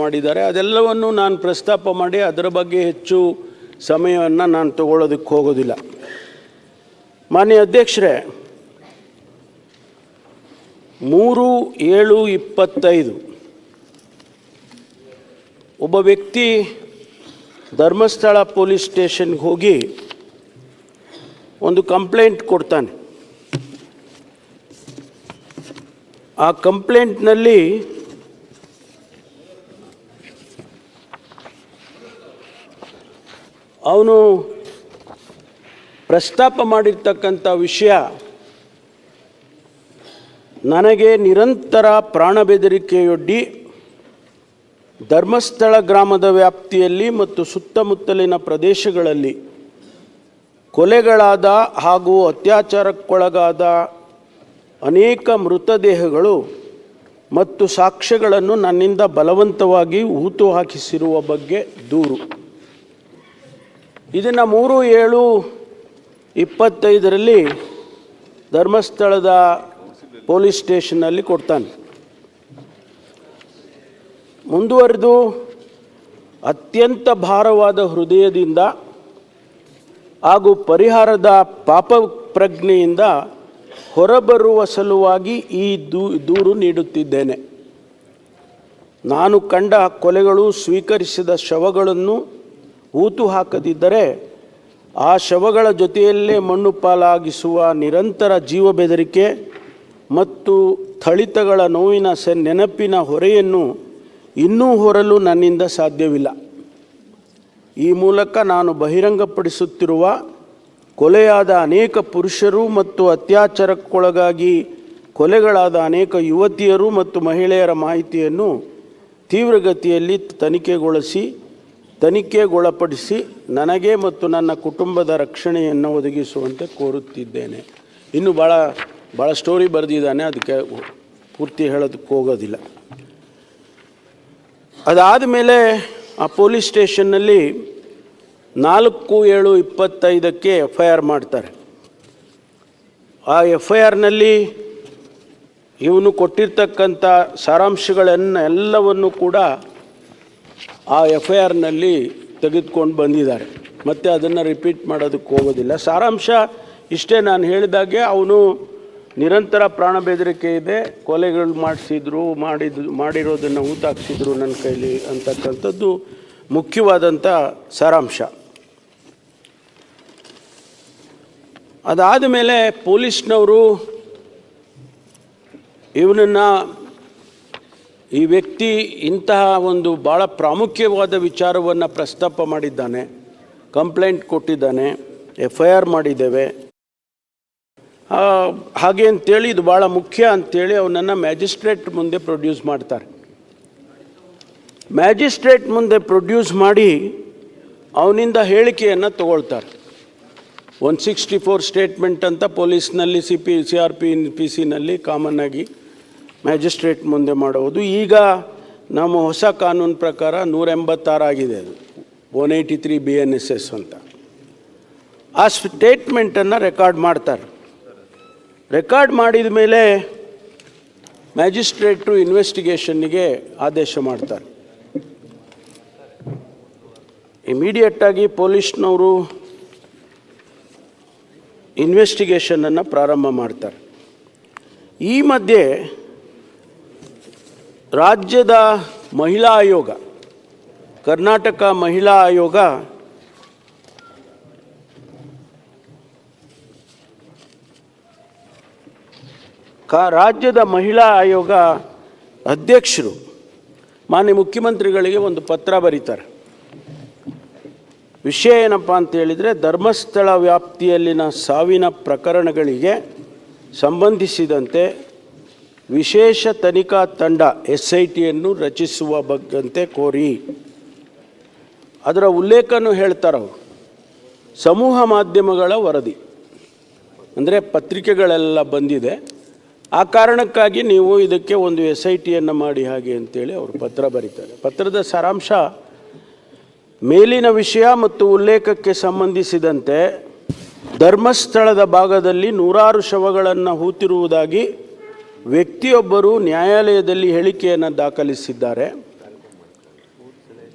ಮಾಡಿದ್ದಾರೆ. ಅದೆಲ್ಲವನ್ನು ನಾನು ಪ್ರಸ್ತಾಪ ಮಾಡಿ ಅದರ ಬಗ್ಗೆ ಹೆಚ್ಚು ಸಮಯವನ್ನು ನಾನು ತಗೊಳ್ಳೋದಕ್ಕೆ ಹೋಗೋದಿಲ್ಲ. ಮಾನ್ಯ ಅಧ್ಯಕ್ಷರೇ, ಮೂರು ಏಳು ಇಪ್ಪತ್ತೈದು ಒಬ್ಬ ವ್ಯಕ್ತಿ ಧರ್ಮಸ್ಥಳ ಪೊಲೀಸ್ ಸ್ಟೇಷನ್ಗೆ ಹೋಗಿ ಒಂದು ಕಂಪ್ಲೇಂಟ್ ಕೊಡ್ತಾನೆ. ಆ ಕಂಪ್ಲೇಂಟ್ನಲ್ಲಿ ಅವನು ಪ್ರಸ್ತಾಪ ಮಾಡಿರ್ತಕ್ಕಂಥ ವಿಷಯ ನನಗೆ ನಿರಂತರ ಪ್ರಾಣ ಬೆದರಿಕೆಯೊಡ್ಡಿ ಧರ್ಮಸ್ಥಳ ಗ್ರಾಮದ ವ್ಯಾಪ್ತಿಯಲ್ಲಿ ಮತ್ತು ಸುತ್ತಮುತ್ತಲಿನ ಪ್ರದೇಶಗಳಲ್ಲಿ ಕೊಲೆಗಳಾದ ಹಾಗೂ ಅತ್ಯಾಚಾರಕ್ಕೊಳಗಾದ ಅನೇಕ ಮೃತದೇಹಗಳು ಮತ್ತು ಸಾಕ್ಷ್ಯಗಳನ್ನು ನನ್ನಿಂದ ಬಲವಂತವಾಗಿ ಹೂತು ಹಾಕಿಸಿರುವ ಬಗ್ಗೆ ದೂರು. ಇದನ್ನು ಮೂರು ಏಳು ಇಪ್ಪತ್ತೈದರಲ್ಲಿ ಧರ್ಮಸ್ಥಳದ ಪೊಲೀಸ್ ಸ್ಟೇಷನ್ನಲ್ಲಿ ಕೊಡ್ತಾನೆ. ಮುಂದುವರೆದು ಅತ್ಯಂತ ಭಾರವಾದ ಹೃದಯದಿಂದ ಹಾಗೂ ಪರಿಹಾರದ ಪಾಪ ಪ್ರಜ್ಞೆಯಿಂದ ಹೊರಬರುವ ಸಲುವಾಗಿ ಈ ದೂ, ದೂರು ನೀಡುತ್ತಿದ್ದೇನೆ. ನಾನು ಕಂಡ ಕೊಲೆಗಳು ಸ್ವೀಕರಿಸಿದ ಶವಗಳನ್ನು ಊತು ಹಾಕದಿದ್ದರೆ ಆ ಶವಗಳ ಜೊತೆಯಲ್ಲೇ ಮಣ್ಣು ಪಾಲಾಗಿಸುವ ನಿರಂತರ ಜೀವ ಬೆದರಿಕೆ ಮತ್ತು ಥಳಿತಗಳ ನೋವಿನ ಸ, ನೆನಪಿನ ಹೊರೆಯನ್ನು ಇನ್ನೂ ಹೊರಲು ನನ್ನಿಂದ ಸಾಧ್ಯವಿಲ್ಲ. ಈ ಮೂಲಕ ನಾನು ಬಹಿರಂಗಪಡಿಸುತ್ತಿರುವ ಕೊಲೆಯಾದ ಅನೇಕ ಪುರುಷರು ಮತ್ತು ಅತ್ಯಾಚಾರಕ್ಕೊಳಗಾಗಿ ಕೊಲೆಗಳಾದ ಅನೇಕ ಯುವತಿಯರು ಮತ್ತು ಮಹಿಳೆಯರ ಮಾಹಿತಿಯನ್ನು ತೀವ್ರಗತಿಯಲ್ಲಿ ತನಿಖೆಗೊಳಿಸಿ ತನಿಖೆಗೊಳಪಡಿಸಿ ನನಗೆ ಮತ್ತು ನನ್ನ ಕುಟುಂಬದ ರಕ್ಷಣೆಯನ್ನು ಒದಗಿಸುವಂತೆ ಕೋರುತ್ತಿದ್ದೇನೆ. ಇನ್ನು ಭಾಳ ಭಾಳ ಸ್ಟೋರಿ ಬರೆದಿದ್ದಾನೆ, ಅದಕ್ಕೆ ಪೂರ್ತಿ ಹೇಳೋದಕ್ಕೆ ಹೋಗೋದಿಲ್ಲ. ಅದಾದ ಮೇಲೆ ಆ ಪೊಲೀಸ್ ಸ್ಟೇಷನ್ನಲ್ಲಿ ನಾಲ್ಕು ಏಳು ಇಪ್ಪತ್ತೈದಕ್ಕೆ ಎಫ್ ಐ ಆರ್ ಮಾಡ್ತಾರೆ. ಆ ಎಫ್ ಐ ಆರ್ನಲ್ಲಿ ಇವನು ಕೊಟ್ಟಿರ್ತಕ್ಕಂಥ ಸಾರಾಂಶಗಳನ್ನು ಎಲ್ಲವನ್ನು ಕೂಡ ಆ ಎಫ್ ಐ ಆರ್ನಲ್ಲಿ ತೆಗೆದುಕೊಂಡು ಬಂದಿದ್ದಾರೆ. ಮತ್ತು ಅದನ್ನು ರಿಪೀಟ್ ಮಾಡೋದಕ್ಕೆ ಹೋಗೋದಿಲ್ಲ. ಸಾರಾಂಶ ಇಷ್ಟೇ ನಾನು ಹೇಳಿದಾಗೆ ಅವನು ನಿರಂತರ ಪ್ರಾಣ ಬೆದರಿಕೆ ಇದೆ. ಕೊಲೆಗಳು ಮಾಡಿಸಿದ್ರು ಮಾಡಿದ ಮಾಡಿರೋದನ್ನು ಊತಾಕ್ಸಿದ್ರು ನನ್ನ ಕೈಲಿ ಅಂತಕ್ಕಂಥದ್ದು ಮುಖ್ಯವಾದಂಥ ಸಾರಾಂಶ. ಅದಾದ ಮೇಲೆ ಪೊಲೀಸ್ನವರು ಇವನನ್ನು ಈ ವ್ಯಕ್ತಿ ಇಂತಹ ಒಂದು ಭಾಳ ಪ್ರಾಮುಖ್ಯವಾದ ವಿಚಾರವನ್ನು ಪ್ರಸ್ತಾಪ ಮಾಡಿದ್ದಾನೆ ಕಂಪ್ಲೇಂಟ್ ಕೊಟ್ಟಿದ್ದಾನೆ ಎಫ್ ಐ ಆರ್ ಮಾಡಿದ್ದೇವೆ. ಹಾಗೆ ಅಂತೇಳಿ ಇದು ಭಾಳ ಮುಖ್ಯ ಅಂತೇಳಿ ಅವನನ್ನು ಮ್ಯಾಜಿಸ್ಟ್ರೇಟ್ ಮುಂದೆ ಪ್ರೊಡ್ಯೂಸ್ ಮಾಡ್ತಾರೆ. ಮ್ಯಾಜಿಸ್ಟ್ರೇಟ್ ಮುಂದೆ ಪ್ರೊಡ್ಯೂಸ್ ಮಾಡಿ ಅವನಿಂದ ಹೇಳಿಕೆಯನ್ನು ತಗೊಳ್ತಾರೆ. ಒನ್ ಸಿಕ್ಸ್ಟಿ ಫೋರ್ ಸ್ಟೇಟ್ಮೆಂಟ್ ಅಂತ ಪೊಲೀಸ್ನಲ್ಲಿ C P C R P P ಸಿನಲ್ಲಿ common ಆಗಿ ಮ್ಯಾಜಿಸ್ಟ್ರೇಟ್ ಮುಂದೆ ಮಾಡುವುದು. ಈಗ ನಮ್ಮ ಹೊಸ ಕಾನೂನು ಪ್ರಕಾರ ನೂರ ಎಂಬತ್ತಾರು ಆಗಿದೆ ಅದು. One eighty three B N S S ಅಂತ. ಆ ಸ್ಟೇಟ್ಮೆಂಟನ್ನು ರೆಕಾರ್ಡ್ ಮಾಡ್ತಾರೆ. ರೆಕಾರ್ಡ್ ಮಾಡಿದ ಮೇಲೆ ಮ್ಯಾಜಿಸ್ಟ್ರೇಟು ಇನ್ವೆಸ್ಟಿಗೇಷನ್ನಿಗೆ ಆದೇಶ ಮಾಡ್ತಾರೆ. ಇಮಿಡಿಯೇಟಾಗಿ ಪೊಲೀಸ್ನವರು ಇನ್ವೆಸ್ಟಿಗೇಷನನ್ನು ಪ್ರಾರಂಭ ಮಾಡ್ತಾರೆ. ಈ ಮಧ್ಯೆ ರಾಜ್ಯದ ಮಹಿಳಾ ಆಯೋಗ, ಕರ್ನಾಟಕ ಮಹಿಳಾ ಆಯೋಗ, ಕಾ ರಾಜ್ಯದ ಮಹಿಳಾ ಆಯೋಗ ಅಧ್ಯಕ್ಷರು, ಮಾನ್ಯ ಮುಖ್ಯಮಂತ್ರಿಗಳಿಗೆ ಒಂದು ಪತ್ರ ಬರೀತಾರೆ. ವಿಷಯ ಏನಪ್ಪ ಅಂತ ಹೇಳಿದರೆ, ಧರ್ಮಸ್ಥಳ ವ್ಯಾಪ್ತಿಯಲ್ಲಿನ ಸಾವಿನ ಪ್ರಕರಣಗಳಿಗೆ ಸಂಬಂಧಿಸಿದಂತೆ ವಿಶೇಷ ತನಿಖಾ ತಂಡ ಎಸ್ ಐ ಟಿಯನ್ನು ರಚಿಸುವ ಬಗ್ಗಂತೆ ಕೋರಿ. ಅದರ ಉಲ್ಲೇಖನೂ ಹೇಳ್ತಾರೆ ಅವರು. ಸಮೂಹ ಮಾಧ್ಯಮಗಳ ವರದಿ. ಅಂದರೆ ಪತ್ರಿಕೆಗಳೆಲ್ಲ ಬಂದಿದೆ. ಆ ಕಾರಣಕ್ಕಾಗಿ ನೀವು ಇದಕ್ಕೆ ಒಂದು ಎಸ್ ಐ ಟಿಯನ್ನು ಮಾಡಿ ಹಾಗೆ ಅಂತೇಳಿ ಅವರು ಪತ್ರ ಬರೀತಾರೆ. ಪತ್ರದ ಸಾರಾಂಶ, ಮೇಲಿನ ವಿಷಯ ಮತ್ತು ಉಲ್ಲೇಖಕ್ಕೆ ಸಂಬಂಧಿಸಿದಂತೆ ಧರ್ಮಸ್ಥಳದ ಭಾಗದಲ್ಲಿ ನೂರಾರು ಶವಗಳನ್ನು ಹೂತಿರುವುದಾಗಿ ವ್ಯಕ್ತಿಯೊಬ್ಬರು ನ್ಯಾಯಾಲಯದಲ್ಲಿ ಹೇಳಿಕೆಯನ್ನು ದಾಖಲಿಸಿದ್ದಾರೆ.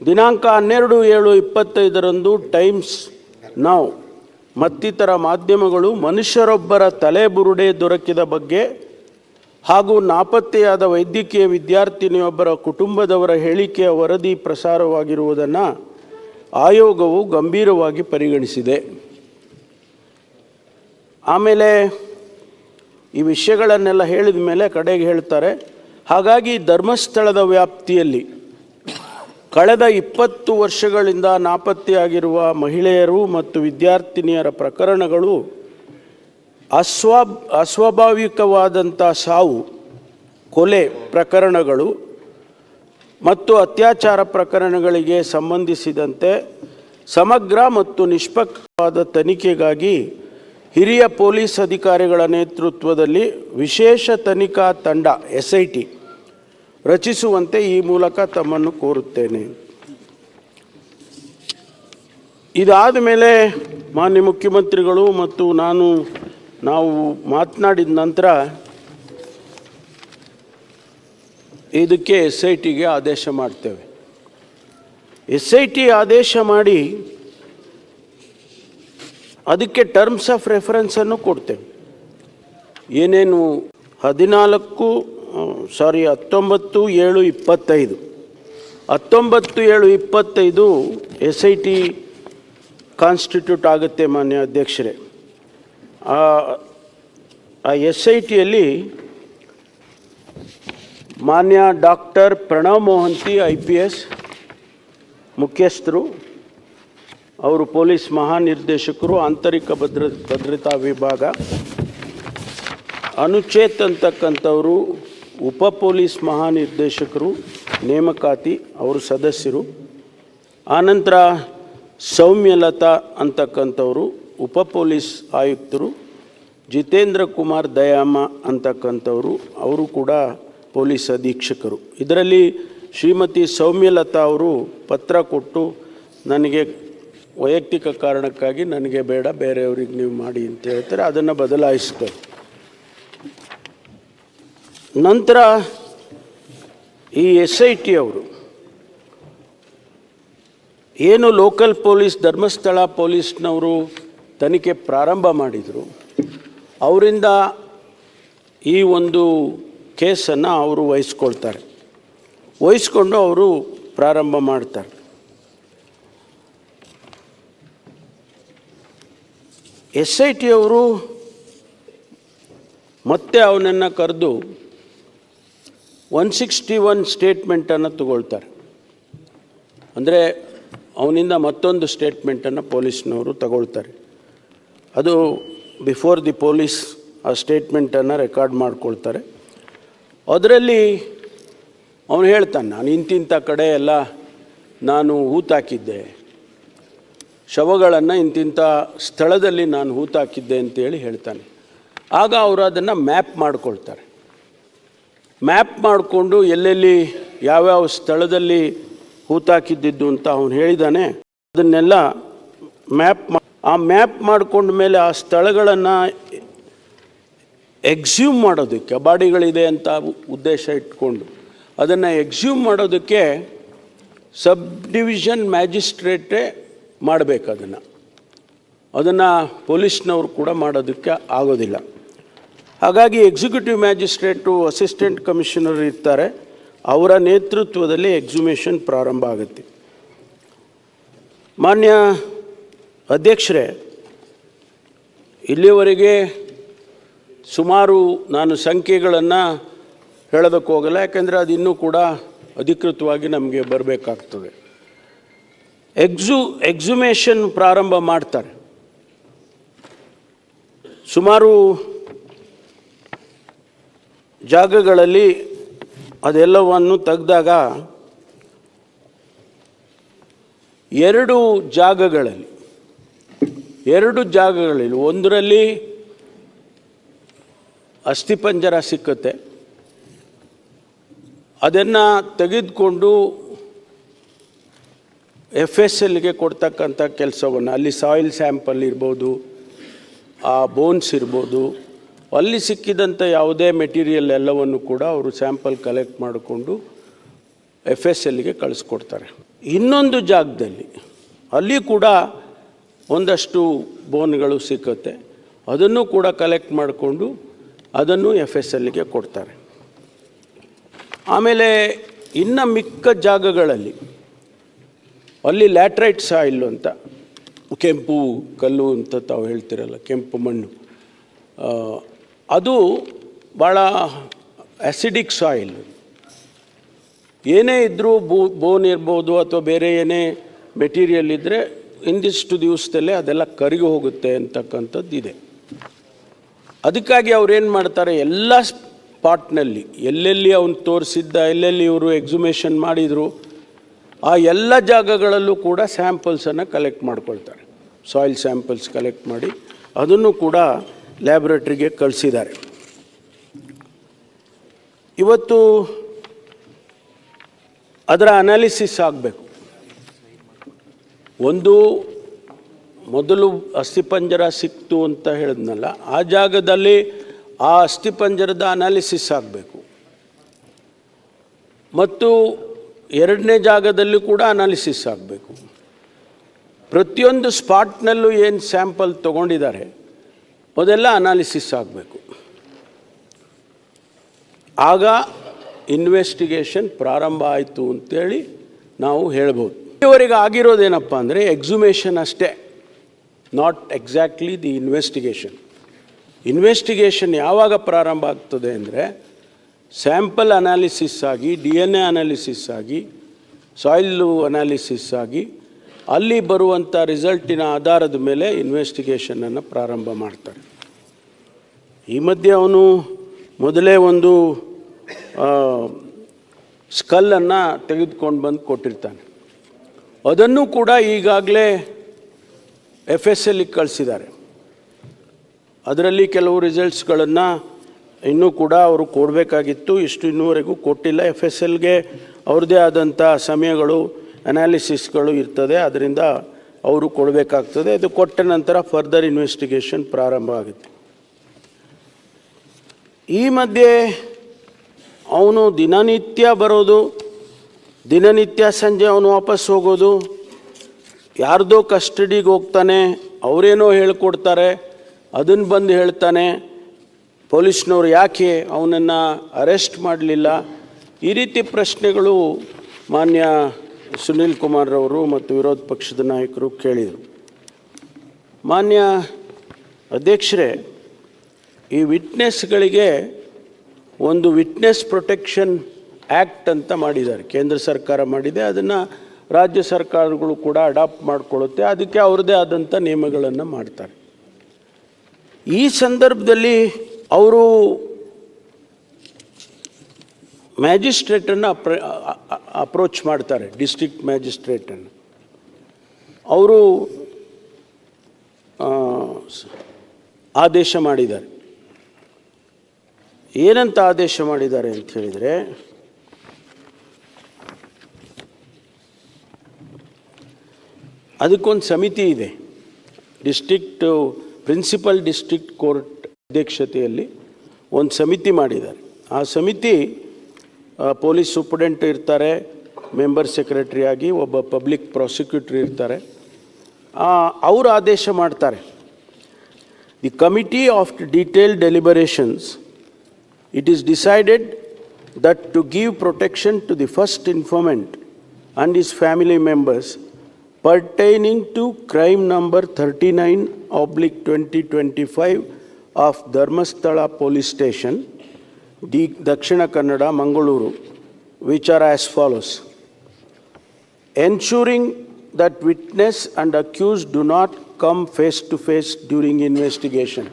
ದಿನಾಂಕ ಹನ್ನೆರಡು ಏಳು ಇಪ್ಪತ್ತೈದರಂದು ಟೈಮ್ಸ್ ನೌ ಮತ್ತಿತರ ಮಾಧ್ಯಮಗಳು ಮನುಷ್ಯರೊಬ್ಬರ ತಲೆಬುರುಡೆ ದೊರಕಿದ ಬಗ್ಗೆ ಹಾಗೂ ನಾಪತ್ತೆಯಾದ ವೈದ್ಯಕೀಯ ವಿದ್ಯಾರ್ಥಿನಿಯೊಬ್ಬರ ಕುಟುಂಬದವರ ಹೇಳಿಕೆಯ ವರದಿ ಪ್ರಸಾರವಾಗಿರುವುದನ್ನು ಆಯೋಗವು ಗಂಭೀರವಾಗಿ ಪರಿಗಣಿಸಿದೆ. ಆಮೇಲೆ ಈ ವಿಷಯಗಳನ್ನೆಲ್ಲ ಹೇಳಿದ ಮೇಲೆ ಕಡೆಗೆ ಹೇಳ್ತಾರೆ, ಹಾಗಾಗಿ ಧರ್ಮಸ್ಥಳದ ವ್ಯಾಪ್ತಿಯಲ್ಲಿ ಕಳೆದ ಇಪ್ಪತ್ತು ವರ್ಷಗಳಿಂದ ನಾಪತ್ತೆಯಾಗಿರುವ ಮಹಿಳೆಯರು ಮತ್ತು ವಿದ್ಯಾರ್ಥಿನಿಯರ ಪ್ರಕರಣಗಳು ಅಸ್ವಾ ಅಸ್ವಾಭಾವಿಕವಾದಂಥ ಸಾವು, ಕೊಲೆ ಪ್ರಕರಣಗಳು ಮತ್ತು ಅತ್ಯಾಚಾರ ಪ್ರಕರಣಗಳಿಗೆ ಸಂಬಂಧಿಸಿದಂತೆ ಸಮಗ್ರ ಮತ್ತು ನಿಷ್ಪಕ್ಷವಾದ ತನಿಖೆಗಾಗಿ ಹಿರಿಯ ಪೊಲೀಸ್ ಅಧಿಕಾರಿಗಳ ನೇತೃತ್ವದಲ್ಲಿ ವಿಶೇಷ ತನಿಖಾ ತಂಡ ಎಸ್ ಐ ಟಿ ರಚಿಸುವಂತೆ ಈ ಮೂಲಕ ತಮ್ಮನ್ನು ಕೋರುತ್ತೇನೆ. ಇದಾದ ಮೇಲೆ ಮಾನ್ಯ ಮುಖ್ಯಮಂತ್ರಿಗಳು ಮತ್ತು ನಾನು, ನಾವು ಮಾತನಾಡಿದ ನಂತರ ಇದಕ್ಕೆ ಎಸ್ ಐ ಟಿಗೆ ಆದೇಶ ಮಾಡ್ತೇವೆ. ಎಸ್ ಐ ಟಿ ಆದೇಶ ಮಾಡಿ ಅದಕ್ಕೆ ಟರ್ಮ್ಸ್ ಆಫ್ ರೆಫರೆನ್ಸನ್ನು ಕೊಡ್ತೇವೆ. ಏನೇನು ಹದಿನಾಲ್ಕು ಸಾರಿ ಹತ್ತೊಂಬತ್ತು, ಏಳು, ಇಪ್ಪತ್ತೈದು. ಹತ್ತೊಂಬತ್ತು, ಏಳು, ಇಪ್ಪತ್ತೈದು ಎಸ್ ಐ ಟಿ ಕಾನ್ಸ್ಟಿಟ್ಯೂಟ್ ಆಗುತ್ತೆ ಮಾನ್ಯ ಅಧ್ಯಕ್ಷರೇ. ಆ ಎಸ್ ಐ ಟಿಯಲ್ಲಿ ಮಾನ್ಯ doctor Pranav Mohanty I P S ಮುಖ್ಯಸ್ಥರು ಅವರು ಪೊಲೀಸ್ ಮಹಾನಿರ್ದೇಶಕರು, ಆಂತರಿಕ ಭದ್ರ, ಭದ್ರತಾ ವಿಭಾಗ. ಅನುಚೇತ್ ಅಂತಕ್ಕಂಥವರು ಉಪ ಪೊಲೀಸ್ ಮಹಾನಿರ್ದೇಶಕರು, ನೇಮಕಾತಿ, ಅವರು ಸದಸ್ಯರು. ಆನಂತರ ಸೌಮ್ಯಲತಾ ಅಂತಕ್ಕಂಥವರು ಉಪ ಪೊಲೀಸ್ ಆಯುಕ್ತರು. ಜಿತೇಂದ್ರ ಕುಮಾರ್ ದಯಾಮ ಅಂತಕ್ಕಂಥವರು, ಅವರು ಕೂಡ ಪೊಲೀಸ್ ಅಧೀಕ್ಷಕರು. ಇದರಲ್ಲಿ ಶ್ರೀಮತಿ ಸೌಮ್ಯಲತಾ ಅವರು ಪತ್ರ ಕೊಟ್ಟು, ನನಗೆ ವೈಯಕ್ತಿಕ ಕಾರಣಕ್ಕಾಗಿ ನನಗೆ ಬೇಡ, ಬೇರೆಯವ್ರಿಗೆ ನೀವು ಮಾಡಿ ಅಂತ ಹೇಳ್ತಾರೆ, ಅದನ್ನು ಬದಲಾಯಿಸ್ತೇವೆ ನಂತರ ಈ ಎಸ್ ಐ ಟಿ ಅವರು, ಏನು ಲೋಕಲ್ ಪೊಲೀಸ್, ಧರ್ಮಸ್ಥಳ ಪೊಲೀಸ್ನವರು ತನಿಖೆ ಪ್ರಾರಂಭ ಮಾಡಿದರು, ಅವರಿಂದ ಈ ಒಂದು ಕೇಸನ್ನು ಅವರು ವಹಿಸ್ಕೊಳ್ತಾರೆ. ವಹಿಸ್ಕೊಂಡು ಅವರು ಪ್ರಾರಂಭ ಮಾಡ್ತಾರೆ. ಎಸ್ ಐ ಟಿ ಅವರು ಮತ್ತೆ ಅವನನ್ನು ಕರೆದು ಒನ್ ಸಿಕ್ಸ್ಟಿ ಒನ್ ಸ್ಟೇಟ್ಮೆಂಟನ್ನು ತಗೊಳ್ತಾರೆ. ಅಂದರೆ ಅವನಿಂದ ಮತ್ತೊಂದು ಸ್ಟೇಟ್ಮೆಂಟನ್ನು ಪೊಲೀಸ್ನವರು ತಗೊಳ್ತಾರೆ. ಅದು ಬಿಫೋರ್ ದಿ ಪೊಲೀಸ್ ಆ ಸ್ಟೇಟ್ಮೆಂಟನ್ನು ರೆಕಾರ್ಡ್ ಮಾಡ್ಕೊಳ್ತಾರೆ. ಅದರಲ್ಲಿ ಅವನು ಹೇಳ್ತಾನೆ, ನಾನು ಇಂತಿಂಥ ಕಡೆ ಎಲ್ಲ ನಾನು ಹೂತಾಕಿದ್ದೆ. ಶವಗಳನ್ನು ಇಂತಿಂಥ ಸ್ಥಳದಲ್ಲಿ ನಾನು ಹೂತಾಕಿದ್ದೆ ಅಂತೇಳಿ ಹೇಳ್ತಾನೆ. ಆಗ ಅವರು ಅದನ್ನು ಮ್ಯಾಪ್ ಮಾಡ್ಕೊಳ್ತಾರೆ. ಮ್ಯಾಪ್ ಮಾಡಿಕೊಂಡು ಎಲ್ಲೆಲ್ಲಿ ಯಾವ್ಯಾವ ಸ್ಥಳದಲ್ಲಿ ಹೂತಾಕಿದ್ದಿದ್ದು ಅಂತ ಅವನು ಹೇಳಿದ್ದಾನೆ ಅದನ್ನೆಲ್ಲ ಮ್ಯಾಪ್ ಆ ಮ್ಯಾಪ್ ಮಾಡಿಕೊಂಡ ಮೇಲೆ ಆ ಸ್ಥಳಗಳನ್ನು ಎಕ್ಸ್ಯೂಮ್ ಮಾಡೋದಕ್ಕೆ ಬಾಡಿಗಳಿದೆ ಅಂತ ಉದ್ದೇಶ ಇಟ್ಕೊಂಡು ಅದನ್ನು ಎಕ್ಸ್ಯೂಮ್ ಮಾಡೋದಕ್ಕೆ ಸಬ್ ಡಿವಿಷನ್ ಮ್ಯಾಜಿಸ್ಟ್ರೇಟೇ ಮಾಡಬೇಕು ಅದನ್ನು. ಅದನ್ನು ಪೊಲೀಸ್ನವರು ಕೂಡ ಮಾಡೋದಕ್ಕೆ ಆಗೋದಿಲ್ಲ. ಹಾಗಾಗಿ ಎಕ್ಸಿಕ್ಯೂಟಿವ್ ಮ್ಯಾಜಿಸ್ಟ್ರೇಟು, ಅಸಿಸ್ಟೆಂಟ್ ಕಮಿಷನರ್ ಇರ್ತಾರೆ. ಅವರ ನೇತೃತ್ವದಲ್ಲಿ ಎಕ್ಸುಮೇಷನ್ ಪ್ರಾರಂಭ ಆಗುತ್ತೆ. ಮಾನ್ಯ ಅಧ್ಯಕ್ಷರೇ ಇಲ್ಲಿಯವರೆಗೆ ಸುಮಾರು ನಾನು ಸಂಖ್ಯೆಗಳನ್ನು ಹೇಳೋದಕ್ಕೆ ಹೋಗಲ್ಲ ಯಾಕೆಂದರೆ ಅದು ಇನ್ನೂ ಕೂಡ ಅಧಿಕೃತವಾಗಿ ನಮಗೆ ಬರಬೇಕಾಗ್ತದೆ. ಎಕ್ಸು ಎಕ್ಸುಮೇಷನ್ ಪ್ರಾರಂಭ ಮಾಡ್ತಾರೆ. ಸುಮಾರು ಜಾಗಗಳಲ್ಲಿ ಅದೆಲ್ಲವನ್ನು ತೆಗೆದಾಗ ಎರಡು ಜಾಗಗಳಲ್ಲಿ ಎರಡು ಜಾಗಗಳಲ್ಲಿ, ಒಂದರಲ್ಲಿ ಅಸ್ಥಿಪಂಜರ ಸಿಕ್ಕುತ್ತೆ. ಅದನ್ನು ತೆಗೆದುಕೊಂಡು ಎಫ್ ಎಸ್ ಎಲ್ಗೆ ಕೊಡ್ತಕ್ಕಂಥ ಕೆಲಸವನ್ನು, ಅಲ್ಲಿ ಸಾಯಿಲ್ ಸ್ಯಾಂಪಲ್ ಇರ್ಬೋದು, ಆ ಬೋನ್ಸ್ ಇರ್ಬೋದು, ಅಲ್ಲಿ ಸಿಕ್ಕಿದಂಥ ಯಾವುದೇ ಮೆಟೀರಿಯಲ್ ಎಲ್ಲವನ್ನು ಕೂಡ ಅವರು ಸ್ಯಾಂಪಲ್ ಕಲೆಕ್ಟ್ ಮಾಡಿಕೊಂಡು ಎಫ್ ಎಸ್ ಎಲ್ಗೆ ಕಳಿಸ್ಕೊಡ್ತಾರೆ. ಇನ್ನೊಂದು ಜಾಗದಲ್ಲಿ, ಅಲ್ಲಿ ಕೂಡ ಒಂದಷ್ಟು ಬೋನ್ಗಳು ಸಿಕ್ಕುತ್ತೆ. ಅದನ್ನು ಕೂಡ ಕಲೆಕ್ಟ್ ಮಾಡಿಕೊಂಡು ಅದನ್ನು ಎಫ್ ಎಸ್ ಎಲ್ಗೆ ಕೊಡ್ತಾರೆ. ಆಮೇಲೆ, ಇನ್ನು ಮಿಕ್ಕ ಜಾಗಗಳಲ್ಲಿ ಅಲ್ಲಿ ಲ್ಯಾಟ್ರೈಟ್ ಸಾಯಿಲ್ ಅಂತ. ಕೆಂಪು ಕಲ್ಲು ಅಂತ ತಾವು ಹೇಳ್ತಿರಲ್ಲ, ಕೆಂಪು ಮಣ್ಣು. ಅದು ಭಾಳ ಆ್ಯಸಿಡಿಕ್ ಸಾಯಿಲ್ ಏನೇ ಇದ್ದರೂ ಬೋ ಬೋನ್ ಇರ್ಬೋದು ಅಥವಾ ಬೇರೆ ಏನೇ ಮೆಟೀರಿಯಲ್ ಇದ್ದರೆ ಇಂದಿಷ್ಟು ದಿವಸದಲ್ಲೇ ಅದೆಲ್ಲ ಕರಗಿ ಹೋಗುತ್ತೆ ಅಂತಕ್ಕಂಥದ್ದು ಇದೆ. ಅದಕ್ಕಾಗಿ ಅವ್ರೇನು ಮಾಡ್ತಾರೆ, ಎಲ್ಲ ಸ್ಪಾಟ್ನಲ್ಲಿ ಎಲ್ಲೆಲ್ಲಿ ಅವನು ತೋರಿಸಿದ್ದ, ಎಲ್ಲೆಲ್ಲಿ ಇವರು ಎಕ್ಸುಮೇಷನ್ ಮಾಡಿದರು ಆ ಎಲ್ಲ ಜಾಗಗಳಲ್ಲೂ ಕೂಡ ಸ್ಯಾಂಪಲ್ಸನ್ನು ಕಲೆಕ್ಟ್ ಮಾಡ್ಕೊಳ್ತಾರೆ. ಸಾಯಿಲ್ ಸ್ಯಾಂಪಲ್ಸ್ ಕಲೆಕ್ಟ್ ಮಾಡಿ ಅದನ್ನು ಕೂಡ ಲ್ಯಾಬ್ರೇಟ್ರಿಗೆ ಕಳಿಸಿದ್ದಾರೆ. ಇವತ್ತು ಅದರ ಅನಾಲಿಸಿಸ್ ಆಗಬೇಕು. ಒಂದು ಮೊದಲು ಅಸ್ಥಿಪಂಜರ ಸಿಕ್ತು ಅಂತ ಹೇಳಿದ್ನಲ್ಲ, ಆ ಜಾಗದಲ್ಲಿ ಆ ಅಸ್ಥಿಪಂಜರದ ಅನಾಲಿಸಿಸ್ ಆಗಬೇಕು. ಮತ್ತು ಎರಡನೇ ಜಾಗದಲ್ಲೂ ಕೂಡ ಅನಾಲಿಸಿಸ್ ಆಗಬೇಕು. ಪ್ರತಿಯೊಂದು ಸ್ಪಾಟ್ನಲ್ಲೂ ಏನು ಸ್ಯಾಂಪಲ್ ತೊಗೊಂಡಿದ್ದಾರೆ, ಅದೆಲ್ಲ ಅನಾಲಿಸಿಸ್ ಆಗಬೇಕು. ಆಗ ಇನ್ವೆಸ್ಟಿಗೇಷನ್ ಪ್ರಾರಂಭ ಆಯಿತು ಅಂತೇಳಿ ನಾವು ಹೇಳ್ಬೋದು. ಇಲ್ಲಿವರೆಗೆ ಆಗಿರೋದೇನಪ್ಪ ಅಂದರೆ ಎಕ್ಸುಮೇಷನ್ ಅಷ್ಟೇ not exactly the investigation investigation ಯಾವಾಗ ಪ್ರಾರಂಭ ಆಗ್ತದೆ ಅಂದರೆ ಸ್ಯಾಂಪಲ್ ಅನಾಲಿಸಿಸ್ ಆಗಿ ಡಿ ಎನ್ ಎ ಅನಾಲಿಸಿಸ್ ಆಗಿ, ಸಾಯ್ಲು ಅನಾಲಿಸಿಸ್ ಆಗಿ, ಅಲ್ಲಿ ಬರುವಂಥ ರಿಸಲ್ಟಿನ ಆಧಾರದ ಮೇಲೆ ಇನ್ವೆಸ್ಟಿಗೇಷನನ್ನು ಪ್ರಾರಂಭ ಮಾಡ್ತಾರೆ. ಈ ಮಧ್ಯೆ ಅವನು ಮೊದಲೇ ಒಂದು ಸ್ಕಲ್ಲನ್ನು ತೆಗೆದುಕೊಂಡು ಬಂದು ಕೊಟ್ಟಿರ್ತಾನೆ. ಅದನ್ನು ಕೂಡ ಈಗಾಗಲೇ ಎಫ್ ಎಸ್ ಎಲ್ಲಿಗೆ ಕಳಿಸಿದ್ದಾರೆ. ಅದರಲ್ಲಿ ಕೆಲವು ರಿಸಲ್ಟ್ಸ್ಗಳನ್ನು ಇನ್ನೂ ಕೂಡ ಅವರು ಕೊಡಬೇಕಾಗಿತ್ತು. ಇಷ್ಟು ಇನ್ನೂವರೆಗೂ ಕೊಟ್ಟಿಲ್ಲ. ಎಫ್ ಎಸ್ ಎಲ್ಗೆ ಅವ್ರದ್ದೇ ಆದಂಥ ಸಮಯಗಳು ಅನಾಲಿಸಿಸ್ಗಳು ಇರ್ತದೆ. ಅದರಿಂದ ಅವರು ಕೊಡಬೇಕಾಗ್ತದೆ. ಅದು ಕೊಟ್ಟ ನಂತರ ಫರ್ದರ್ ಇನ್ವೆಸ್ಟಿಗೇಷನ್ ಪ್ರಾರಂಭ ಆಗುತ್ತೆ. ಈ ಮಧ್ಯೆ ಅವನು ದಿನನಿತ್ಯ ಬರೋದು, ದಿನನಿತ್ಯ ಸಂಜೆ ಅವನು ವಾಪಸ್ ಹೋಗೋದು, ಯಾರ್ದೋ ಕಸ್ಟಡಿಗೆ ಹೋಗ್ತಾನೆ, ಅವರೇನೋ ಹೇಳಿಕೊಡ್ತಾರೆ ಅದನ್ನು ಬಂದು ಹೇಳ್ತಾನೆ ಪೊಲೀಸ್ನವ್ರು ಯಾಕೆ ಅವನನ್ನು ಅರೆಸ್ಟ್ ಮಾಡಲಿಲ್ಲ? ಈ ರೀತಿ ಪ್ರಶ್ನೆಗಳು ಮಾನ್ಯ ಸುನೀಲ್ ಕುಮಾರ್ರವರು ಮತ್ತು ವಿರೋಧ ಪಕ್ಷದ ನಾಯಕರು ಕೇಳಿದರು. ಮಾನ್ಯ ಅಧ್ಯಕ್ಷರೇ, ಈ ವಿಟ್ನೆಸ್ಗಳಿಗೆ ಒಂದು ವಿಟ್ನೆಸ್ ಪ್ರೊಟೆಕ್ಷನ್ ಆ್ಯಕ್ಟ್ ಅಂತ ಮಾಡಿದ್ದಾರೆ. ಕೇಂದ್ರ ಸರ್ಕಾರ ಮಾಡಿದೆ, ಅದನ್ನು ರಾಜ್ಯ ಸರ್ಕಾರಗಳು ಕೂಡ ಅಡಾಪ್ಟ್ ಮಾಡಿಕೊಳ್ಳುತ್ತೆ, ಅದಕ್ಕೆ ಅವ್ರದ್ದೇ ಆದಂಥ ನಿಯಮಗಳನ್ನು ಮಾಡ್ತಾರೆ. ಈ ಸಂದರ್ಭದಲ್ಲಿ ಅವರು ಮ್ಯಾಜಿಸ್ಟ್ರೇಟನ್ನು ಅಪ್ರ ಅಪ್ರೋಚ್ ಮಾಡ್ತಾರೆ, ಡಿಸ್ಟ್ರಿಕ್ಟ್ ಮ್ಯಾಜಿಸ್ಟ್ರೇಟನ್ನು. ಅವರು ಆದೇಶ ಮಾಡಿದ್ದಾರೆ. ಏನಂತ ಆದೇಶ ಮಾಡಿದ್ದಾರೆ ಅಂತ ಹೇಳಿದರೆ, ಅದಕ್ಕೊಂದು ಸಮಿತಿ ಇದೆ. ಡಿಸ್ಟಿಕ್ಟು ಪ್ರಿನ್ಸಿಪಲ್ ಡಿಸ್ಟ್ರಿಕ್ಟ್ ಕೋರ್ಟ್ ಅಧ್ಯಕ್ಷತೆಯಲ್ಲಿ ಒಂದು ಸಮಿತಿ ಮಾಡಿದ್ದಾರೆ. ಆ ಸಮಿತಿ ಪೊಲೀಸ್ ಸೂಪರಿಂಟ್ ಇರ್ತಾರೆ, ಮೆಂಬರ್ ಸೆಕ್ರೆಟರಿ ಆಗಿ ಒಬ್ಬ ಪಬ್ಲಿಕ್ ಪ್ರಾಸಿಕ್ಯೂಟರ್ ಇರ್ತಾರೆ. ಅವರು ಆದೇಶ ಮಾಡ್ತಾರೆ. The committee of detail deliberations it is decided that to give protection to the first informant and his family members pertaining to crime number thirty nine oblique twenty twenty five of Dharmasthala police station, D, Dakshina Kannada, Mangaluru. Which are as follows ensuring that witness and accused do not come face to face during investigation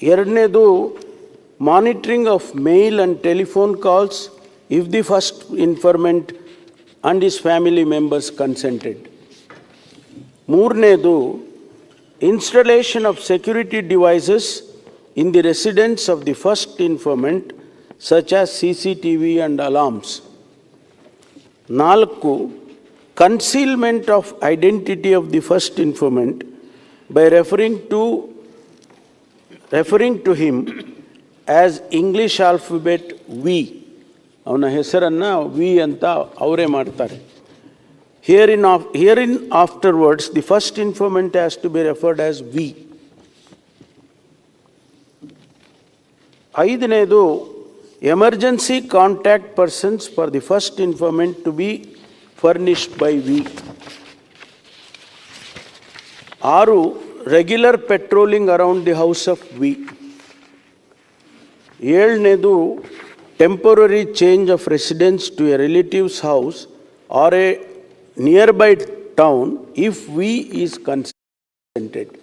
ಎರಡನೇದು monitoring of mail and telephone calls if the first informant and his family members consented ಮೂರನೇದು devices in the residence of the first informant such as C C T V and alarms ನಾಲ್ಕು concealment of identity of the first informant by referring to referring to him as English alphabet V ಅವನ ಹೆಸರನ್ನು V ಅಂತ ಅವರೇ ಮಾಡ್ತಾರೆ. Here in of here in afterwards the first informant has to be referred as V ಐದನೇದು emergency contact persons for the first informant to be furnished by V ಆರು regular patrolling around the house of V ಏಳನೇದು temporary change of residence to a relatives house or a nearby town if V is consented.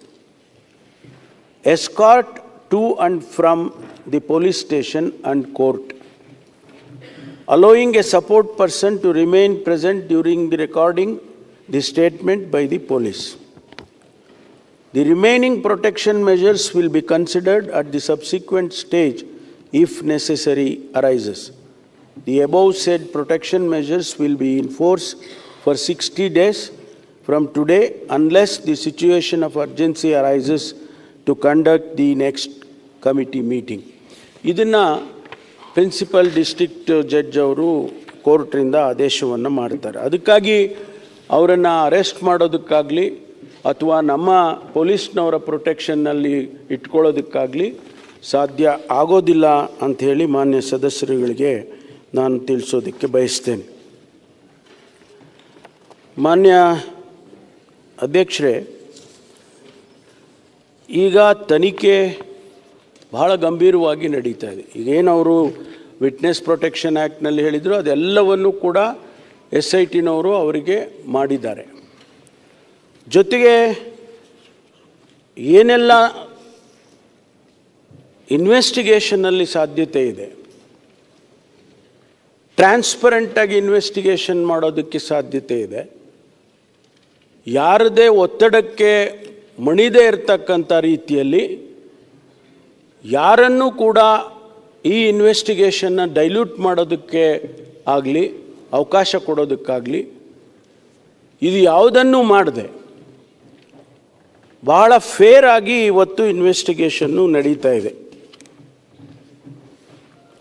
Escort to and from the police station and court. Allowing a support person to remain present during the recording the statement by the police. The remaining protection measures will be considered at the subsequent stage if necessary arises. The above said protection measures will be in force for 60 days from today, unless the situation of urgency arises to conduct the next committee meeting. ಇದನ್ನು principal district judge ಅವರು ಕೋರ್ಟ್ರಿಂದ ಆದೇಶವನ್ನು ಮಾಡ್ತಾರೆ ಅದಕ್ಕಾಗಿ ಅವರನ್ನು arrest ಮಾಡೋದಕ್ಕಾಗಲಿ ಅಥವಾ ನಮ್ಮ ಪೊಲೀಸ್ನವರ ಪ್ರೊಟೆಕ್ಷನ್ನಲ್ಲಿ ಇಟ್ಕೊಳ್ಳೋದಕ್ಕಾಗಲಿ ಸಾಧ್ಯ ಆಗೋದಿಲ್ಲ ಅಂಥೇಳಿ ಮಾನ್ಯ ಸದಸ್ಯರುಗಳಿಗೆ ನಾನು ತಿಳಿಸೋದಕ್ಕೆ ಬಯಸ್ತೇನೆ ಮಾನ್ಯ ಅಧ್ಯಕ್ಷರೇ, ಈಗ ತನಿಖೆ ಬಹಳ ಗಂಭೀರವಾಗಿ ನಡೀತಾ ಇದೆ. ಈಗೇನು ಅವರು ವಿಟ್ನೆಸ್ ಪ್ರೊಟೆಕ್ಷನ್ ಆ್ಯಕ್ಟ್ನಲ್ಲಿ ಹೇಳಿದರು, ಅದೆಲ್ಲವನ್ನು ಕೂಡ ಎಸ್ ಐ ಟಿನವರು ಅವರಿಗೆ ಮಾಡಿದ್ದಾರೆ. ಜೊತೆಗೆ ಏನೆಲ್ಲ ಇನ್ವೆಸ್ಟಿಗೇಷನ್ನಲ್ಲಿ ಸಾಧ್ಯತೆ ಇದೆ ಟ್ರಾನ್ಸ್ಪರೆಂಟಾಗಿ ಇನ್ವೆಸ್ಟಿಗೇಷನ್ ಮಾಡೋದಕ್ಕೆ ಸಾಧ್ಯತೆ ಇದೆ. ಯಾರದೇ ಒತ್ತಡಕ್ಕೆ ಮಣಿದೇ ಇರತಕ್ಕಂಥ ರೀತಿಯಲ್ಲಿ ಯಾರನ್ನು ಕೂಡ ಈ ಇನ್ವೆಸ್ಟಿಗೇಷನ್ನ ಡೈಲ್ಯೂಟ್ ಮಾಡೋದಕ್ಕೆ ಆಗಲಿ, ಅವಕಾಶ ಕೊಡೋದಕ್ಕಾಗಲಿ, ಇದು ಯಾವುದನ್ನೂ ಮಾಡದೆ ಬಹಳ ಫೇರ್ ಆಗಿ ಇವತ್ತು ಇನ್ವೆಸ್ಟಿಗೇಷನ್ನು ನಡೀತಾ ಇದೆ.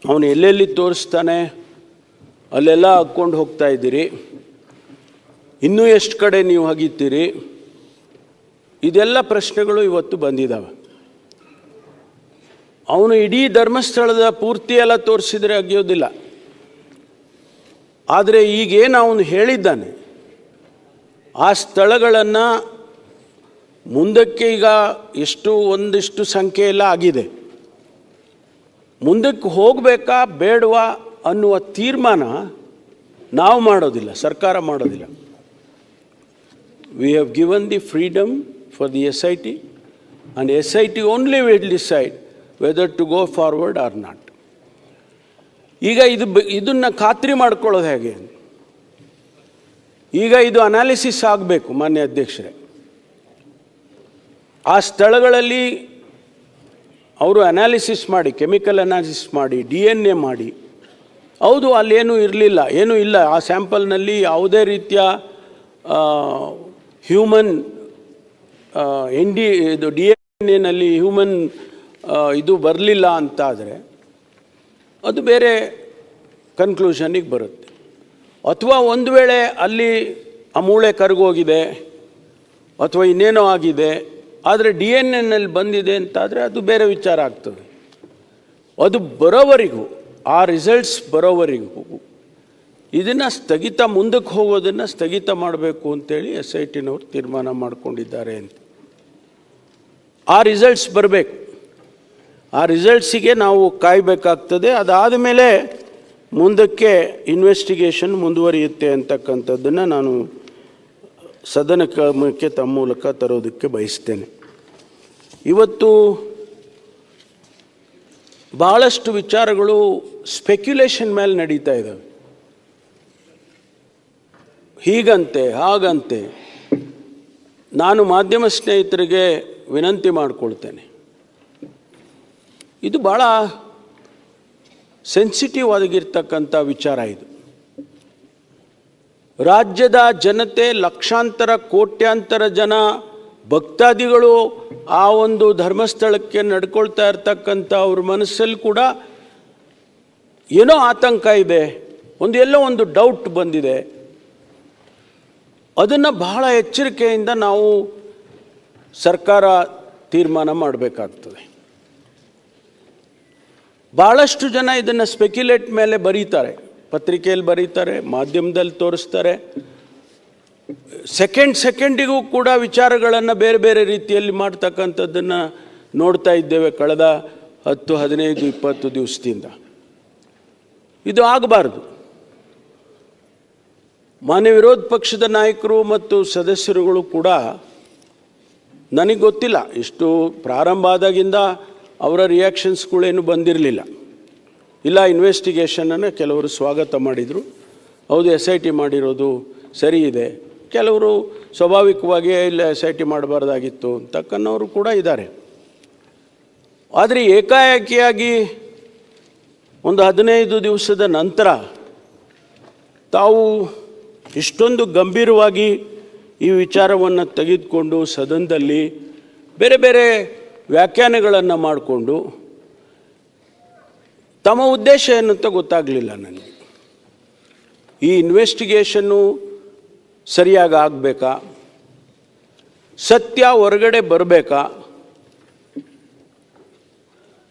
ಅವನು ಎಲ್ಲೆಲ್ಲಿ ತೋರಿಸ್ತಾನೆ, ಅಲ್ಲೆಲ್ಲ ಹಾಕ್ಕೊಂಡು ಹೋಗ್ತಾ ಇದ್ದೀರಿ. ಇನ್ನೂ ಎಷ್ಟು ಕಡೆ ನೀವು ಹಗಿತೀರಿ ಇದೆಲ್ಲ ಪ್ರಶ್ನೆಗಳು ಇವತ್ತು ಬಂದಿದ್ದಾವೆ ಅವನು ಇಡೀ ಧರ್ಮಸ್ಥಳದ ಪೂರ್ತಿ ಎಲ್ಲ ತೋರಿಸಿದರೆ ಅಗಿಯೋದಿಲ್ಲ. ಆದರೆ ಈಗೇನು ಅವನು ಹೇಳಿದ್ದಾನೆ, ಆ ಸ್ಥಳಗಳನ್ನು ಮುಂದಕ್ಕೆ ಈಗ ಎಷ್ಟು ಒಂದಿಷ್ಟು ಸಂಖ್ಯೆ ಎಲ್ಲ ಆಗಿದೆ. ಮುಂದಕ್ಕೆ ಹೋಗಬೇಕಾ ಬೇಡವಾ ಅನ್ನುವ ತೀರ್ಮಾನ ನಾವು ಮಾಡೋದಿಲ್ಲ, ಸರ್ಕಾರ ಮಾಡೋದಿಲ್ಲ. We have given the freedom for the SIT and SIT only will decide whether to go forward or not. ಈಗ ಇದು ಇದನ್ನು ಖಾತ್ರಿ ಮಾಡ್ಕೊಳ್ಳೋದು ಹೇಗೆ? ಈಗ ಇದು ಅನಾಲಿಸಿಸ್ ಆಗಬೇಕು ಮಾನ್ಯ ಅಧ್ಯಕ್ಷರೇ. ಆ ಸ್ಥಳಗಳಲ್ಲಿ ಅವರು ಅನಾಲಿಸಿಸ್ ಮಾಡಿ ಕೆಮಿಕಲ್ ಅನಾಲಿಸಿಸ್ ಮಾಡಿ ಡಿ ಎನ್ ಎ ಮಾಡಿ. ಹೌದು, ಅಲ್ಲೇನೂ ಇರಲಿಲ್ಲ, ಏನೂ ಇಲ್ಲ. ಆ ಸ್ಯಾಂಪಲ್ನಲ್ಲಿ ಯಾವುದೇ ರೀತಿಯ ಹ್ಯೂಮನ್ ಎನ್ ಡಿ ಇದು ಡಿ ಎನ್ ಎನಲ್ಲಿ ಹ್ಯೂಮನ್ ಇದು ಬರಲಿಲ್ಲ ಅಂತಾದರೆ ಅದು ಬೇರೆ ಕನ್ಕ್ಲೂಷನಿಗೆ ಬರುತ್ತೆ. ಅಥವಾ ಒಂದು ವೇಳೆ ಅಲ್ಲಿ ಆ ಮೂಳೆ ಕರಗೋಗಿದೆ, ಅಥವಾ ಇನ್ನೇನೋ ಆಗಿದೆ, ಆದರೆ ಡಿ ಎನ್ ಎನ್ನಲ್ಲಿ ಬಂದಿದೆ ಅಂತಾದರೆ ಅದು ಬೇರೆ ವಿಚಾರ ಆಗ್ತದೆ. ಅದು ಬರೋವರೆಗೂ, ಆ ರಿಸಲ್ಟ್ಸ್ ಬರೋವರೆಗೂ ಇದನ್ನು ಸ್ಥಗಿತ ಮುಂದಕ್ಕೆ ಹೋಗೋದನ್ನು ಸ್ಥಗಿತ ಮಾಡಬೇಕು ಅಂತೇಳಿ ಎಸ್ ಐ ಟಿನವರು ತೀರ್ಮಾನ ಮಾಡಿಕೊಂಡಿದ್ದಾರೆ ಅಂತ. ಆ ರಿಸಲ್ಟ್ಸ್ ಬರಬೇಕು. ಆ ರಿಸಲ್ಟ್ಸಿಗೆ ನಾವು ಕಾಯಬೇಕಾಗ್ತದೆ. ಅದಾದ ಮೇಲೆ ಮುಂದಕ್ಕೆ ಇನ್ವೆಸ್ಟಿಗೇಷನ್ ಮುಂದುವರಿಯುತ್ತೆ ಅಂತಕ್ಕಂಥದ್ದನ್ನು ನಾನು ಸದನ ಕ್ರಮಕ್ಕೆ ತಮ್ಮ ಮೂಲಕ ತರೋದಕ್ಕೆ ಬಯಸ್ತೇನೆ. ಇವತ್ತು ಭಾಳಷ್ಟು ವಿಚಾರಗಳು ಸ್ಪೆಕ್ಯುಲೇಷನ್ ಮೇಲೆ ನಡೀತಾ ಇದ್ದಾವೆ ಹೀಗಂತೆ, ಹಾಗಂತೆ. ನಾನು ಮಾಧ್ಯಮ ಸ್ನೇಹಿತರಿಗೆ ವಿನಂತಿ ಮಾಡಿಕೊಳ್ತೇನೆ. ಇದು ಭಾಳ ಸೆನ್ಸಿಟಿವ್ ಆಗಿರ್ತಕ್ಕಂಥ ವಿಚಾರ ಇದು. ರಾಜ್ಯದ ಜನತೆ ಲಕ್ಷಾಂತರ, ಕೋಟ್ಯಾಂತರ ಜನ ಭಕ್ತಾದಿಗಳು ಆ ಒಂದು ಧರ್ಮಸ್ಥಳಕ್ಕೆ ನಡ್ಕೊಳ್ತಾ ಇರ್ತಕ್ಕಂಥ ಅವ್ರ ಮನಸ್ಸಲ್ಲಿ ಕೂಡ ಏನೋ ಆತಂಕ ಇದೆ. ಒಂದು ಎಲ್ಲೋ ಒಂದು ಡೌಟ್ ಬಂದಿದೆ. ಅದನ್ನು ಬಹಳ ಎಚ್ಚರಿಕೆಯಿಂದ ನಾವು ಸರ್ಕಾರ ತೀರ್ಮಾನ ಮಾಡಬೇಕಾಗ್ತದೆ. ಭಾಳಷ್ಟು ಜನ ಇದನ್ನು ಸ್ಪೆಕ್ಯುಲೇಟ್ ಮೇಲೆ ಬರೀತಾರೆ. ಪತ್ರಿಕೆಯಲ್ಲಿ ಬರೀತಾರೆ, ಮಾಧ್ಯಮದಲ್ಲಿ ತೋರಿಸ್ತಾರೆ. ಸೆಕೆಂಡ್ ಸೆಕೆಂಡಿಗೂ ಕೂಡ ವಿಚಾರಗಳನ್ನು ಬೇರೆ ಬೇರೆ ರೀತಿಯಲ್ಲಿ ಮಾಡ್ತಕ್ಕಂಥದ್ದನ್ನು ನೋಡ್ತಾ ಇದ್ದೇವೆ ಕಳೆದ ಹತ್ತು, ಹದಿನೈದು, ಇಪ್ಪತ್ತು ದಿವಸದಿಂದ. ಇದು ಆಗಬಾರ್ದು. ಮಾನ್ಯ ವಿರೋಧ ಪಕ್ಷದ ನಾಯಕರು ಮತ್ತು ಸದಸ್ಯರುಗಳು ಕೂಡ ನನಗೆ ಗೊತ್ತಿಲ್ಲ ಇಷ್ಟು ಪ್ರಾರಂಭ ಆದಾಗಿಂದ ಅವರ ರಿಯಾಕ್ಷನ್ಸ್ಗಳೇನು ಬಂದಿರಲಿಲ್ಲ. ಇಲ್ಲ ಇನ್ವೆಸ್ಟಿಗೇಷನನ್ನು ಕೆಲವರು ಸ್ವಾಗತ ಮಾಡಿದರು. ಹೌದು ಎಸ್ ಐ ಟಿ ಮಾಡಿರೋದು ಸರಿ ಇದೆ. ಕೆಲವರು ಸ್ವಾಭಾವಿಕವಾಗಿ ಇಲ್ಲ ಎಸ್ ಐ ಟಿ ಮಾಡಬಾರ್ದಾಗಿತ್ತು ಅಂತಕ್ಕನ್ನವರು ಕೂಡ ಇದ್ದಾರೆ. ಆದರೆ ಏಕಾಏಕಿಯಾಗಿ ಒಂದು ಹದಿನೈದು ದಿವಸದ ನಂತರ ತಾವು ಇಷ್ಟೊಂದು ಗಂಭೀರವಾಗಿ ಈ ವಿಚಾರವನ್ನು ತೆಗೆದುಕೊಂಡು ಸದನದಲ್ಲಿ ಬೇರೆ ಬೇರೆ ವ್ಯಾಖ್ಯಾನಗಳನ್ನು ಮಾಡಿಕೊಂಡು ತಮ್ಮ ಉದ್ದೇಶ ಏನಂತ ಗೊತ್ತಾಗಲಿಲ್ಲ ನನಗೆ. ಈ ಇನ್ವೆಸ್ಟಿಗೇಷನ್ನು ಸರಿಯಾಗಿ ಆಗಬೇಕಾ? ಸತ್ಯ ಹೊರಗಡೆ ಬರಬೇಕಾ?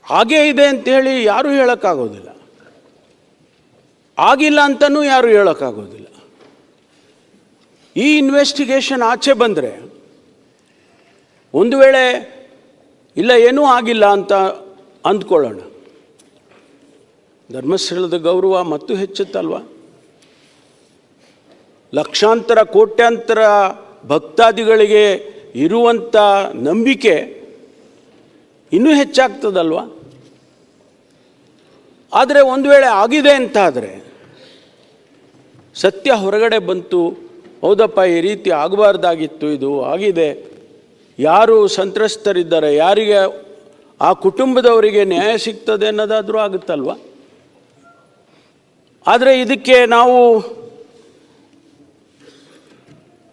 ಹಾಗೇ ಇದೆ ಅಂತೇಳಿ ಯಾರೂ ಹೇಳೋಕ್ಕಾಗೋದಿಲ್ಲ. ಆಗಿಲ್ಲ ಅಂತಲೂ ಯಾರೂ ಹೇಳೋಕ್ಕಾಗೋದಿಲ್ಲ. ಈ ಇನ್ವೆಸ್ಟಿಗೇಷನ್ ಆಚೆ ಬಂದರೆ ಒಂದು ವೇಳೆ ಇಲ್ಲ ಏನೂ ಆಗಿಲ್ಲ ಅಂತ ಅಂದ್ಕೊಳ್ಳೋಣ. ಧರ್ಮಸ್ಥಳದ ಗೌರವ ಮತ್ತು ಹೆಚ್ಚುತ್ತಲ್ವ? ಲಕ್ಷಾಂತರ, ಕೋಟ್ಯಾಂತರ ಭಕ್ತಾದಿಗಳಿಗೆ ಇರುವಂಥ ನಂಬಿಕೆ ಇನ್ನೂ ಹೆಚ್ಚಾಗ್ತದಲ್ವ? ಆದರೆ ಒಂದು ವೇಳೆ ಆಗಿದೆ ಅಂತಾದರೆ ಸತ್ಯ ಹೊರಗಡೆ ಬಂತು ಹೌದಪ್ಪ, ಈ ರೀತಿ ಆಗಬಾರ್ದಾಗಿತ್ತು, ಇದು ಆಗಿದೆ. ಯಾರು ಸಂತ್ರಸ್ತರಿದ್ದಾರೆ, ಯಾರಿಗೆ ಆ ಕುಟುಂಬದವರಿಗೆ ನ್ಯಾಯ ಸಿಗ್ತದೆ ಅನ್ನೋದಾದರೂ ಆಗುತ್ತಲ್ವ? ಆದರೆ ಇದಕ್ಕೆ ನಾವು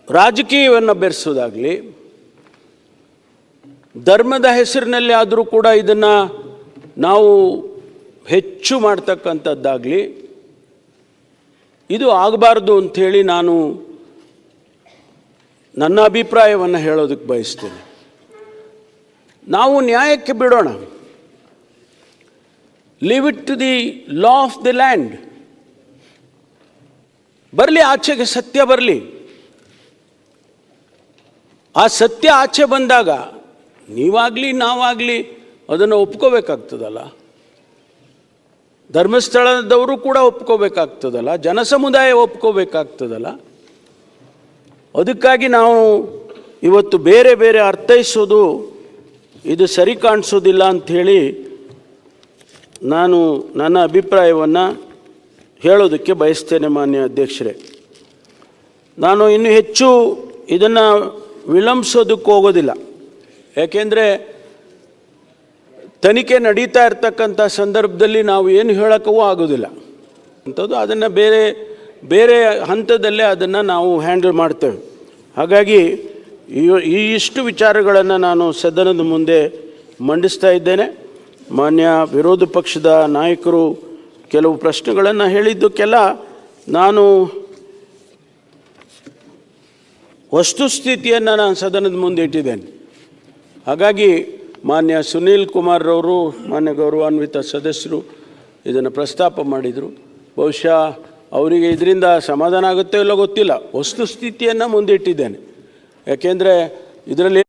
ರಾಜಕೀಯವನ್ನು ಬೆರೆಸೋದಾಗಲಿ, ಧರ್ಮದ ಹೆಸರಿನಲ್ಲಿ ಆದರೂ ಕೂಡ ಇದನ್ನು ನಾವು ಹೆಚ್ಚು ಮಾಡ್ತಕ್ಕಂಥದ್ದಾಗಲಿ, ಇದು ಆಗಬಾರ್ದು ಅಂಥೇಳಿ ನಾನು ನನ್ನ ಅಭಿಪ್ರಾಯವನ್ನು ಹೇಳೋದಕ್ಕೆ ಬಯಸ್ತೇನೆ. ನಾವು ನ್ಯಾಯಕ್ಕೆ ಬಿಡೋಣ. Leave it to the law of the land ಬರಲಿ, ಆಚೆಗೆ ಸತ್ಯ ಬರಲಿ. ಆ ಸತ್ಯ ಆಚೆ ಬಂದಾಗ ನೀವಾಗಲಿ, ನಾವಾಗಲಿ ಅದನ್ನು ಒಪ್ಕೋಬೇಕಾಗ್ತದಲ್ಲ. ಧರ್ಮಸ್ಥಳದವರು ಕೂಡ ಒಪ್ಕೋಬೇಕಾಗ್ತದಲ್ಲ. ಜನಸಮುದಾಯ ಒಪ್ಕೋಬೇಕಾಗ್ತದಲ್ಲ. ಅದಕ್ಕಾಗಿ ನಾವು ಇವತ್ತು ಬೇರೆ ಬೇರೆ ಅರ್ಥೈಸೋದು, ಇದು ಸರಿ ಕಾಣಿಸೋದಿಲ್ಲ ಅಂಥೇಳಿ ನಾನು ನನ್ನ ಅಭಿಪ್ರಾಯವನ್ನು ಹೇಳೋದಕ್ಕೆ ಬಯಸ್ತೇನೆ ಮಾನ್ಯ ಅಧ್ಯಕ್ಷರೇ. ನಾನು ಇನ್ನು ಹೆಚ್ಚು ಇದನ್ನು ವಿಳಂಬಿಸೋದಕ್ಕೆ ಹೋಗೋದಿಲ್ಲ. ಯಾಕೆಂದರೆ ತನಿಖೆ ನಡೀತಾ ಇರ್ತಕ್ಕಂಥ ಸಂದರ್ಭದಲ್ಲಿ ನಾವು ಏನು ಹೇಳೋಕ್ಕೂ ಆಗೋದಿಲ್ಲ. ಅಂಥದ್ದು ಅದನ್ನು ಬೇರೆ ಬೇರೆ ಹಂತದಲ್ಲೇ ಅದನ್ನು ನಾವು ಹ್ಯಾಂಡಲ್ ಮಾಡ್ತೇವೆ. ಹಾಗಾಗಿ ಈ- ಇಷ್ಟು ವಿಚಾರಗಳನ್ನು ನಾನು ಸದನದ ಮುಂದೆ ಮಂಡಿಸ್ತಾ ಇದ್ದೇನೆ. ಮಾನ್ಯ ವಿರೋಧ ಪಕ್ಷದ ನಾಯಕರು ಕೆಲವು ಪ್ರಶ್ನೆಗಳನ್ನು ಹೇಳಿದ್ದಕ್ಕೆಲ್ಲ ನಾನು ವಸ್ತುಸ್ಥಿತಿಯನ್ನು ನಾನು ಸದನದ ಮುಂದೆ ಇಟ್ಟಿದ್ದೇನೆ. ಹಾಗಾಗಿ ಮಾನ್ಯ ಸುನೀಲ್ ಕುಮಾರ್ರವರು, ಮಾನ್ಯ ಗೌರವಾನ್ವಿತ ಸದಸ್ಯರು ಇದನ್ನು ಪ್ರಸ್ತಾಪ ಮಾಡಿದರು. ಬಹುಶಃ ಅವರಿಗೆ ಇದರಿಂದ ಸಮಾಧಾನ ಆಗುತ್ತೋ ಇಲ್ಲೋ ಗೊತ್ತಿಲ್ಲ. ವಸ್ತುಸ್ಥಿತಿಯನ್ನು ಮುಂದಿಟ್ಟಿದ್ದೇನೆ. ಯಾಕೆಂದರೆ ಇದರಲ್ಲಿ